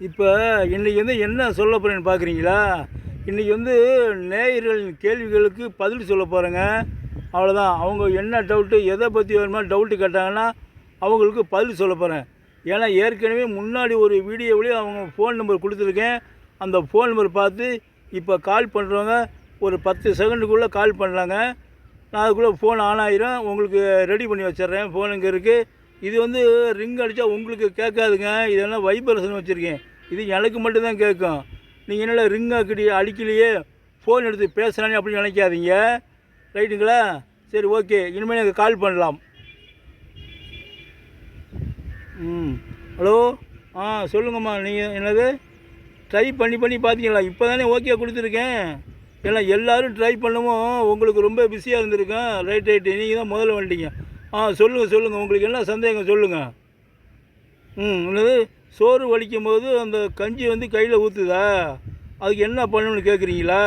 இப்போ இன்றைக்கி வந்து என்ன சொல்ல போகிறேன்னு பார்க்குறீங்களா இன்றைக்கி வந்து நேயர்களின் கேள்விகளுக்கு பதில் சொல்ல போகிறேங்க அவ்வளோதான் அவங்க என்ன டவுட்டு எதை பற்றி வேணுமோ டவுட்டு கேட்டாங்கன்னா அவங்களுக்கு பதில் சொல்ல போகிறேன் ஏன்னா ஏற்கனவே முன்னாடி ஒரு வீடியோவிலேயே அவங்க ஃபோன் நம்பர் கொடுத்துருக்கேன். அந்த ஃபோன் நம்பர் பார்த்து இப்போ கால் பண்ணுறவங்க ஒரு பத்து செகண்டுக்குள்ளே கால் பண்ணுறாங்க நான் அதுக்குள்ளே ஃபோன் ஆன் ஆகிரும் உங்களுக்கு ரெடி பண்ணி வச்சிடுறேன். ஃபோன் இங்கே இருக்குது இது வந்து ரிங் அடித்தா உங்களுக்கு கேட்காதுங்க. இதெல்லாம் வைப்ரேஷன் வச்சுருக்கேன். இது எனக்கு மட்டும்தான் கேட்கும். நீங்கள் என்னால் ரிங் அக்கடி அடிக்கலையே ஃபோன் எடுத்து பேசுகிறானே அப்படின்னு நினைக்காதீங்க. ரைட்டுங்களா சரி ஓகே இனிமேல் எனக்கு கால் பண்ணலாம். ம். ஹலோ ஆ சொல்லுங்கம்மா. நீங்கள் என்னது? ட்ரை பண்ணி பண்ணி பார்த்தீங்களா இப்போ தானே ஓகே கொடுத்துருக்கேன். ஏன்னா எல்லோரும் ட்ரை பண்ணவும் உங்களுக்கு ரொம்ப பிஸியாக இருந்திருக்கேன். ரைட் ரைட்டு நீங்கள் தான் முதல்ல வந்துட்டீங்க. ஆ சொல்லுங்கள் சொல்லுங்கள் உங்களுக்கு என்ன சந்தேகம் சொல்லுங்கள் ம் என்னது? சோறு வலிக்கும் போது அந்த கஞ்சி வந்து கையில் ஊற்றுதா அதுக்கு என்ன பண்ணணும்னு கேட்குறீங்களா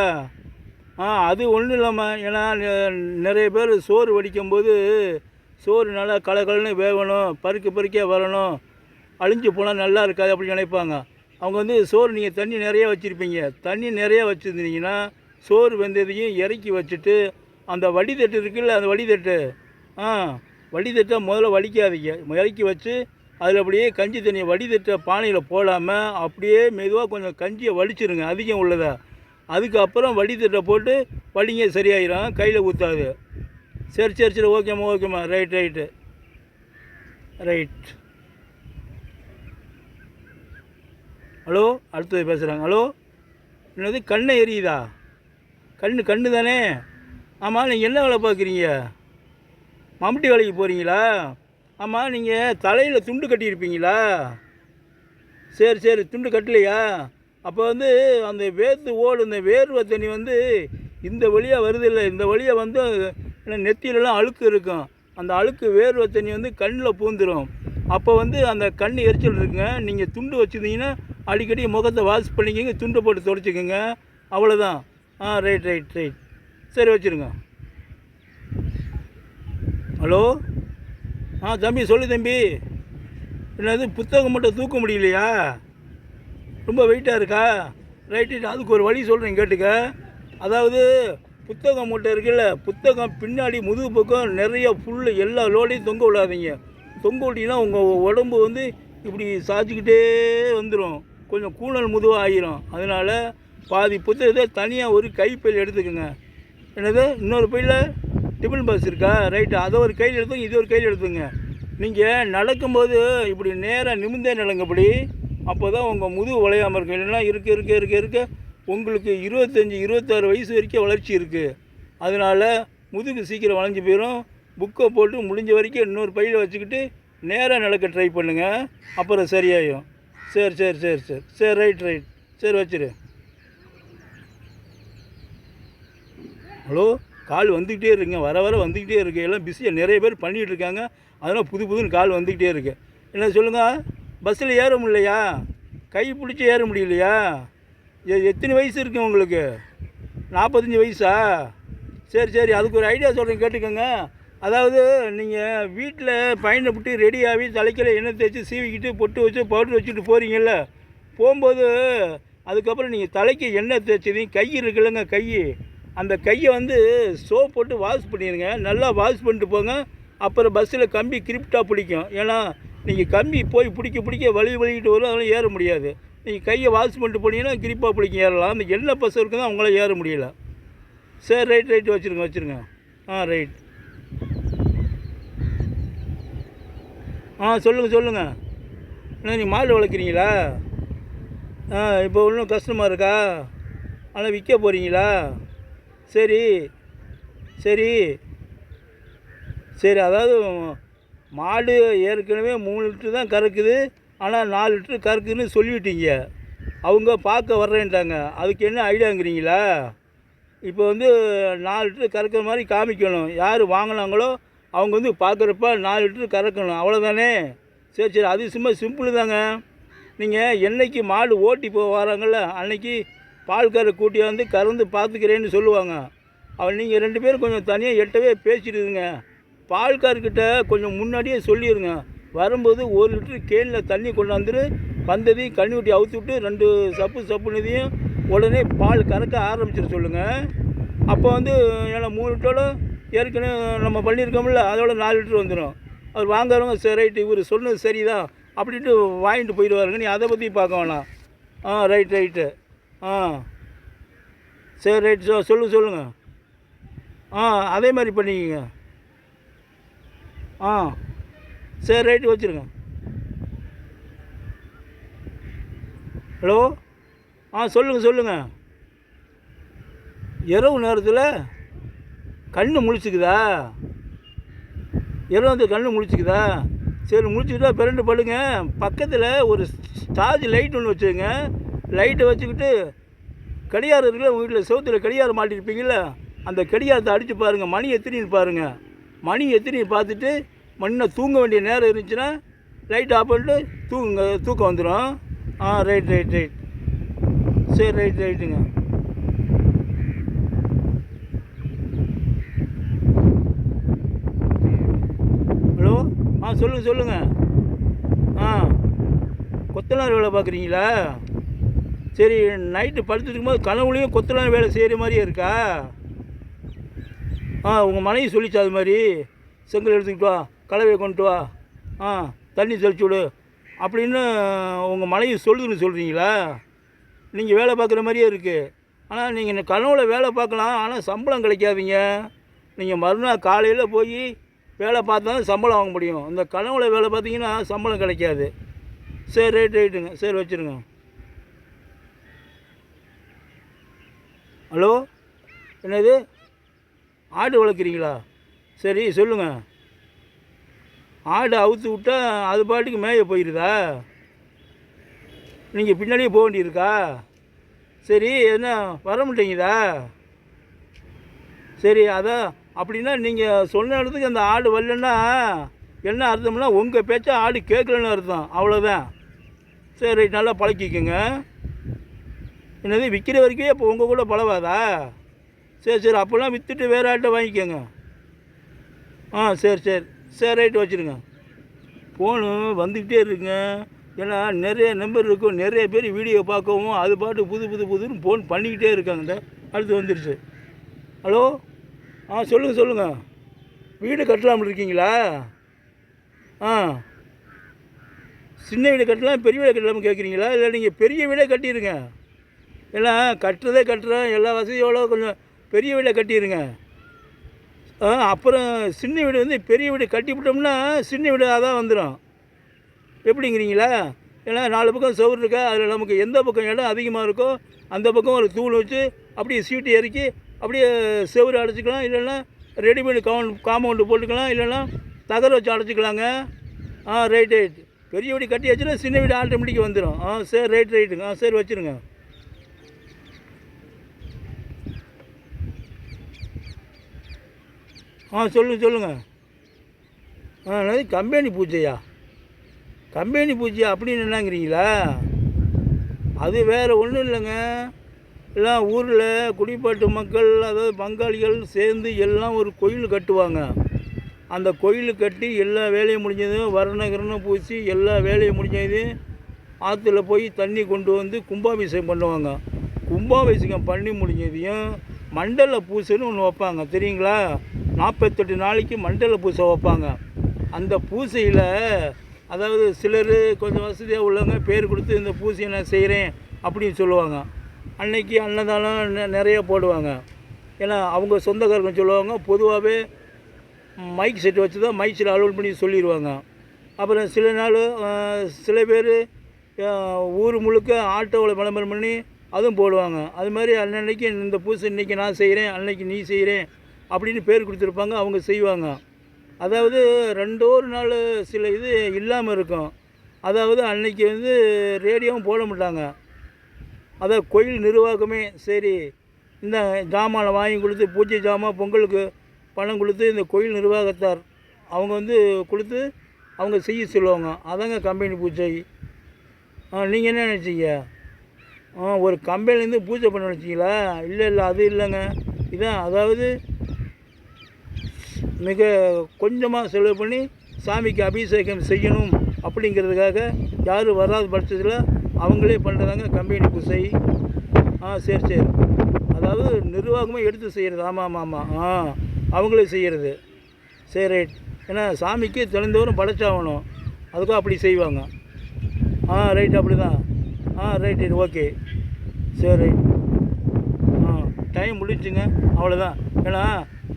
ஆ அது ஒன்றும் இல்லாமல் ஏன்னா நிறைய பேர் சோறு வடிக்கும் போது சோறு நல்லா கலகலன்னு வேகணும் பருக்க பருக்கே வரணும். அழிஞ்சு போனால் நல்லா இருக்காது அப்படின்னு நினைப்பாங்க. அவங்க வந்து சோறு நீங்கள் தண்ணி நிறையா வச்சுருப்பீங்க. தண்ணி நிறையா வச்சுருந்தீங்கன்னா சோறு வெந்ததையும் இறக்கி வச்சுட்டு அந்த வடிதட்டு இருக்குல்ல அந்த வடிதட்டு? ஆ. வடிதட்டை முதல்ல வடிக்காதீங்க. இறக்கி வச்சு அதில் அப்படியே கஞ்சி தண்ணியை வடிதட்டை பானையில் போடாமல் அப்படியே மெதுவாக கொஞ்சம் கஞ்சியை வடிச்சிருங்க. அதிகம் உள்ளதை. அதுக்கப்புறம் வடிதட்டை போட்டு வடிங்க சரியாயிரும். கையில் ஊற்றாது சரி சரி சரி. ஓகேம்மா ஓகேம்மா ரைட் ரைட்டு ரைட் ஹலோ அடுத்தது பேசுகிறாங்க ஹலோ என்னது கண்ணை எரியுதா? கண்ணு கண்ணு தானே ஆமாம் நீங்கள் என்ன வேலை பார்க்குறீங்க? மம்முட்டி வேலைக்கு போகிறீங்களா ஆமாம் நீங்கள் தலையில் துண்டு கட்டியிருப்பீங்களா? சரி சரி துண்டு கட்டலையா? அப்போ வந்து அந்த வேர்த்து ஓடு இந்த வேர்வை தண்ணி வந்து இந்த வழியாக வருது இல்லை இந்த வழியாக வந்து நெத்தியிலலாம் அழுக்கு இருக்கும். அந்த அழுக்கு வேர்வை தண்ணி வந்து கண்ணில் பூந்துடும் அப்போ வந்து அந்த கண் எரிச்சல் இருக்குங்க. நீங்கள் துண்டு வச்சுருந்தீங்கன்னா அடிக்கடி முகத்தை வாஷ் பண்ணிக்கோங்க துண்டு போட்டு துடைச்சிக்கோங்க. அவ்வளோதான் ஆ ரைட் ரைட் ரைட் சரி வச்சுருங்க. ஹலோ? ஆ தம்பி சொல்லு தம்பி. என்னது புத்தகம் மட்டும் தூக்க முடியலையா? ரொம்ப வெயிட்டாக இருக்கா? ரைட்டு அதுக்கு ஒரு வழி சொல்கிறேன் கேட்டுக்க. அதாவது புத்தகம் மூட்டை இருக்குல்ல புத்தகம் பின்னாடி முதுகு பக்கம் நிறைய ஃபுல்லு எல்லா லோடையும் தொங்க விடாதீங்க. தொங்க விட்டிங்கன்னா உங்கள் உடம்பு வந்து இப்படி சாய்ச்சிக்கிட்டே வந்துடும் கொஞ்சம் கூணல் முதுவாக ஆகிரும் அதனால் பாதி புத்தகத்தை தனியாக ஒரு கைப்பையில் எடுத்துக்கோங்க. என்னது இன்னொரு பையில்? டிஃபன் பாக்ஸ் இருக்கா? ரைட்டு அதை ஒரு கையில் எடுத்துங்க இது ஒரு கையில் எடுத்துங்க நீங்கள் நடக்கும்போது இப்படி நேராக நிமிந்தே நடங்கப்படி. அப்போ தான் உங்கள் முதுகு வளையாமல் இருக்கும். இல்லைன்னா இருக்க இருக்க இருக்க இருக்க. உங்களுக்கு இருபத்தஞ்சி இருபத்தாறு வயசு வரைக்கும் வளர்ச்சி இருக்குது அதனால் முதுகு சீக்கிரம் வளைஞ்சு போயிடும் புக்கை போட்டு முடிஞ்ச வரைக்கும் இன்னொரு பையில் வச்சுக்கிட்டு நேராக நடக்க ட்ரை பண்ணுங்கள் அப்புறம் சரியாயிடும் சரி சரி சரி சரி. சரி ரைட் ரைட் சரி வச்சிரு ஹலோ? கால் வந்துக்கிட்டே இருக்குங்க. வர வர வந்துக்கிட்டே இருக்கு. எல்லாம் பிஸியாக நிறைய பேர் பண்ணிகிட்டு இருக்காங்க. அதனால் புது புதுன்னு கால் வந்துக்கிட்டே இருக்கு. என்ன சொல்லுங்கள் பஸ்ஸில் ஏற முடியலையா? கை பிடிச்சி ஏற முடியலையா? எத்தனை வயசு இருக்கு உங்களுக்கு? நாற்பத்தஞ்சு வயசா? சரி சரி. அதுக்கு ஒரு ஐடியா சொல்கிறேன் கேட்டுக்கோங்க. அதாவது நீங்கள் வீட்டில் பையனை விட்டு ரெடியாகி தலைக்கில் எண்ணெய் தேய்ச்சி சீவிக்கிட்டு பொட்டு வச்சு பவுடர் வச்சுட்டு போகிறீங்கல்ல போகும்போது அதுக்கப்புறம் நீங்கள் தலைக்கு எண்ணெய் தேய்ச்சதையும் கை இருக்குல்லங்க கை. அந்த கையை வந்து சோப் போட்டு வாஷ் பண்ணிடுங்க. நல்லா வாஷ் பண்ணிட்டு போங்க. அப்புறம் பஸ்ஸில் கம்பி கிரிப்டாக பிடிக்கும். ஏன்னா நீங்கள் கம்பி போய் பிடிக்க பிடிக்க வலி வலிக்கிட்டு வரும் அதெல்லாம் ஏற முடியாது. நீங்கள் கையை வாஷ் பண்ணிட்டு போனீங்கன்னா கிரிப்பாக பிடிக்கும் ஏறலாம். அந்த எண்ணெய் பஸ் இருக்குது தான் அவங்களால ஏற முடியல. சரி ரைட் ரைட் வச்சுருங்க வச்சுருங்க. ஆ ரைட் ஆ சொல்லுங்கள் சொல்லுங்கள் என்ன நீங்கள் மாடு வளர்க்குறீங்களா? ஆ இப்போ இன்னும் கஷ்டமாக இருக்கா? ஆனால் விற்க போகிறீங்களா சரி சரி. சரி அதாவது மாடு ஏற்கனவே மூணு லிட்ரு தான் கறக்குது ஆனால் நாலு லிட்ரு கறக்குதுன்னு சொல்லிவிட்டீங்க அவங்க பார்க்க வர்றேன்ட்டாங்க. அதுக்கு என்ன ஐடியாங்கிறீங்களா? இப்போ வந்து நாலு லிட்ரு கறக்கிற மாதிரி காமிக்கணும். யார் வாங்கினாங்களோ அவங்க வந்து பார்க்குறப்ப நாலு லிட்ரு கறக்கணும். அவ்வளோதானே சரி சரி. அது சும்மா சிம்பிள் தாங்க நீங்கள் என்னைக்கு மாடு ஓட்டி போக வராங்கள்ல அன்னைக்கு பால்காரை கூட்டி வந்து கறந்து பார்த்துக்கிறேன்னு சொல்லுவாங்க. அவன் நீங்கள் ரெண்டு பேரும் கொஞ்சம் தனியாக எட்டவே பேசிடுதுங்க பால்கார்கிட்ட கொஞ்சம் முன்னாடியே சொல்லிடுங்க வரும்போது ஒரு லிட்டரு கேனில் தண்ணி கொண்டாந்துரு வந்ததையும் கண்ணி ஊட்டி அவுத்து விட்டு ரெண்டு சப்பு சப்புனதையும் உடனே பால் கறக்க ஆரம்பிச்சிட சொல்லுங்கள் அப்போ வந்து ஏன்னா மூணு லிட்டரோட ஏற்கனவே நம்ம பண்ணியிருக்கோம்ல அதோட நாலு லிட்டர் வந்துடும் அவர் வாங்குறவங்க சரி ரைட்டு இவர் சொன்னது சரிதான். அப்படின்ட்டு வாங்கிட்டு போயிடுவாருங்க. நீ அதை பற்றி பார்க்க வேணாம். ஆ ரைட் ரைட்டு. ஆ. சரி ரைட் சொ சொல்லுங்கள் சொல்லுங்கள் ஆ அதே மாதிரி பண்ணிக்கங்க. ஆ. சரி ரைட்டு வச்சுருங்க. ஹலோ? ஆ சொல்லுங்கள் சொல்லுங்கள் இரவு நேரத்தில் கண்ணு முழிச்சுக்குதா? இரவு வந்து கண்ணு முழிச்சுக்குதா? சரி முழிச்சுக்கிட்டா பிறண்டு படுங்க. பக்கத்தில் ஒரு ஸ்டார்ஜ் லைட் ஒன்று வச்சுருங்க லைட்டை வச்சுக்கிட்டு கடியாரம் இருக்குல்ல உங்கள் வீட்டில் செவுத்துல கடியாரம் மாட்டிருப்பீங்கள்ல அந்த கடியாரத்தை அடித்து பாருங்கள் மணி எத்தனைன்னு பாருங்கள் மணி எத்தனைன்னு பார்த்துட்டு மண்ணை தூங்க வேண்டிய நேரம் இருந்துச்சுன்னா லைட் ஆஃப் பண்ணிட்டு தூங்குங்க தூக்கம் வந்துடும் ஆ ரைட் ரைட் ரைட். சரி ரைட் ரைட்டுங்க. ஹலோ? ஆ சொல்லுங்கள் சொல்லுங்கள் ஆ கொத்தனார் வேலை பார்க்குறீங்களா? சரி நைட்டு படுத்துட்டு இருக்கும்போது கனவுலையும் கொத்தனார் வேலை செய்கிற மாதிரியே இருக்கா? ஆ உங்கள் மனைவி சொல்லிச்சா அது மாதிரி. செங்கல் எடுத்துக்கிட்டு வா கலவையை கொண்டு வா. ஆ தண்ணி தெளிச்சு விடு. அப்படின்னு உங்கள் மனைவி சொல்லுதுன்னு சொல்கிறீங்களா நீங்கள் வேலை பார்க்குற மாதிரியே இருக்குது ஆனால் நீங்கள் கனவுல வேலை பார்க்கலாம் ஆனால் சம்பளம் கிடைக்காதீங்க. நீங்கள் மறுநாள் காலையில் போய் வேலை பார்த்தா தான் சம்பளம் வாங்க முடியும். இந்த கனவுல வேலை பார்த்தீங்கன்னா சம்பளம் கிடைக்காது. சரி ரைட் ரைட்டுங்க சரி வச்சுருங்க. ஹலோ? என்னது? ஆடு வளர்க்குறீங்களா? சரி சொல்லுங்கள் ஆடு அவுத்து விட்டால் அது பாட்டுக்கு மேய போயிடுதா நீங்கள் பின்னாடியே போக வேண்டியிருக்கா? சரி என்ன வர மாட்டேங்குதா? சரி அதான் அப்படின்னா நீங்கள் சொன்ன இடத்துக்கு அந்த ஆடு வரலன்னா என்ன அர்த்தம்னா உங்கள் பேச்சை ஆடு கேட்கலன்னு அர்த்தம். அவ்வளோதான் சரி நல்லா பழக்கிக்கோங்க. என்னது விற்கிற வரைக்கும் இப்போ உங்கள் கூட பழவாதா? சரி சரி அப்போல்லாம் விற்றுட்டு வேறு ஆட்டை வாங்கிக்கோங்க. ஆ சரி சரி சரி ரைட்டு வச்சுருங்க. ஃபோனு வந்துக்கிட்டே இருக்குங்க ஏன்னா நிறைய நம்பர் இருக்கும். நிறைய பேர் வீடியோ பார்க்கவும் அது பாட்டு புது புது புதுன்னு ஃபோன் பண்ணிக்கிட்டே இருக்காங்க. அடுத்து வந்துடுச்சு ஹலோ ஆ சொல்லுங்கள் சொல்லுங்கள் வீடு கட்டலாம்னு இருக்கீங்களா? ஆ. சின்ன வீடு கட்டலாம் பெரிய வீடு கட்டலாம்னு கேட்குறீங்களா இல்லை நீங்கள் பெரிய வீடே கட்டிடுங்க ஏன்னா கட்டுறதே கட்டுறோம் எல்லா வசதியோட கொஞ்சம் பெரிய வீடை கட்டிடுங்க. ஆ அப்புறம் சின்ன வீடு வந்து பெரிய வீடு கட்டிவிட்டோம்னா சின்ன வீடாக தான் வந்துடும் எப்படிங்கிறீங்களா? ஏன்னா நாலு பக்கம் சுவர் இருக்கா? அதில் நமக்கு எந்த பக்கம் இடம் அதிகமாக இருக்கோ அந்த பக்கம் ஒரு தூள் வச்சு அப்படியே சீட்டு இறக்கி அப்படியே செவுரு அடைச்சிக்கலாம். இல்லைன்னா ரெடிமேடு கவுண்ட் காம்பவுண்டு போட்டுக்கலாம். இல்லைன்னா தகர வச்சு அடைச்சிக்கலாங்க. ஆ ரைட் ரைட். பெரிய வீடு கட்டியாச்சுன்னா சின்ன வீடு ஆட்டோமேட்டிக் வந்துடும் ஆ சரி ரைட் ரைட்டுங்க. ஆ சரி வச்சுருங்க. ஆ சொல்லுங்கள் சொல்லுங்கள் ஆ என்னது கம்பெனி பூஜையா? கம்பெனி பூஜை அப்படின்னு என்னங்கிறீங்களா? அது வேறு ஒன்றும் இல்லைங்க. எல்லாம் ஊரில் குடிப்பாட்டு மக்கள் அதாவது பங்காளிகள் சேர்ந்து எல்லாம் ஒரு கோயில் கட்டுவாங்க. அந்த கோயில் கட்டி எல்லா வேலையும் முடிஞ்சதும் வர்ண கிரணம் பூசி எல்லா வேலையும் முடிஞ்சதும் ஆற்றுல போய் தண்ணி கொண்டு வந்து கும்பாபிஷேகம் பண்ணுவாங்க. கும்பாபிஷேகம் பண்ணி முடிஞ்சதையும் மண்டல பூசைன்னு ஒன்று வைப்பாங்க தெரியுங்களா? நாற்பத்தெட்டு நாளைக்கு மண்டல பூசை வைப்பாங்க. அந்த பூசையில் அதாவது சிலர் கொஞ்சம் வசதியாக உள்ளவங்க பேர் கொடுத்து இந்த பூசையை நான் செய்கிறேன் அப்படின்னு சொல்லுவாங்க. அன்னைக்கு அன்னதானம் நெ- நிறைய போடுவாங்க. ஏன்னா அவங்க சொந்தக்காரங்க சொல்லுவாங்க பொதுவாகவே மைக் செட் வச்சு தான் மைக் செட் அலோட் பண்ணி சொல்லிடுவாங்க அப்புறம் சில நாள் சில பேர் ஊர் முழுக்க ஆட்டோவில் விளம்பரம் பண்ணி அதுவும் போடுவாங்க. அது மாதிரி அன்னன்னைக்கு இந்த பூசை இன்னைக்கு நான் செய்கிறேன் அன்னைக்கு நீ செய்கிறேன் அப்படின்னு பேர் கொடுத்துருப்பாங்க அவங்க செய்வாங்க. அதாவது ரெண்டோரு நாள் சில இது இல்லாமல் இருக்கும். அதாவது அன்னைக்கு வந்து ரேடியோவும் போட மாட்டாங்க. அதான் கோயில் நிர்வாகமே சரி இந்த ஜாமானை வாங்கி கொடுத்து பூஜை ஜாமான் பொங்கலுக்கு பணம் கொடுத்து இந்த கோயில் நிர்வாகத்தார் அவங்க வந்து கொடுத்து அவங்க செய்ய சொல்லுவாங்க. அதாங்க கம்பெனி பூஜை. நீங்கள் என்ன நினச்சிங்க? ஒரு கம்பெனிலேருந்து பூஜை பண்ண நினச்சிங்களா? இல்லை இல்லை அது இல்லைங்க. இதான் அதாவது மிக கொஞ்சமாக செலவு பண்ணி சாமிக்கு அபிஷேகம் செய்யணும் அப்படிங்கிறதுக்காக யாரும் வராத பட்சத்தில் அவங்களே பண்ணுறதாங்க கம்பெனி பூசை. ஆ சரி சரி. அதாவது நிர்வாகமாக எடுத்து செய்கிறது ஆமாம் ஆமாம் ஆமாம் ஆ அவங்களே செய்கிறது சரி ரைட். ஏன்னா சாமிக்கு தினந்தோறும் படைச்சாகணும். அதுக்கும் அப்படி செய்வாங்க. ஆ ரைட் அப்படி தான் ஆ ரைட் ரைட் ஓகே. சரி ரைட். ஆ டைம் முடிஞ்சுங்க. அவ்வளோதான் ஏன்னா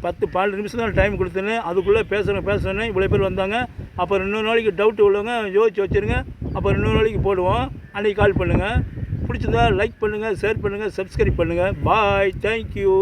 பத்து பன்னெண்டு நிமிஷம் தான் டைம் கொடுத்தேன்னு அதுக்குள்ளே பேசுகிறேன் பேசுகிறேன்னு இவ்வளோ பேர் வந்தாங்க. அப்புறம் இன்னொரு நாளைக்கு டவுட் உள்ளவங்க யோசிச்சு வச்சுருங்க. அப்புறம் இன்னொரு நாளைக்கு போடுவோம். அன்றைக்கி கால் பண்ணுங்கள் பிடிச்சிருந்தா லைக் பண்ணுங்கள் ஷேர் பண்ணுங்கள் சப்ஸ்கிரைப் பண்ணுங்கள் பாய் தேங்க்யூ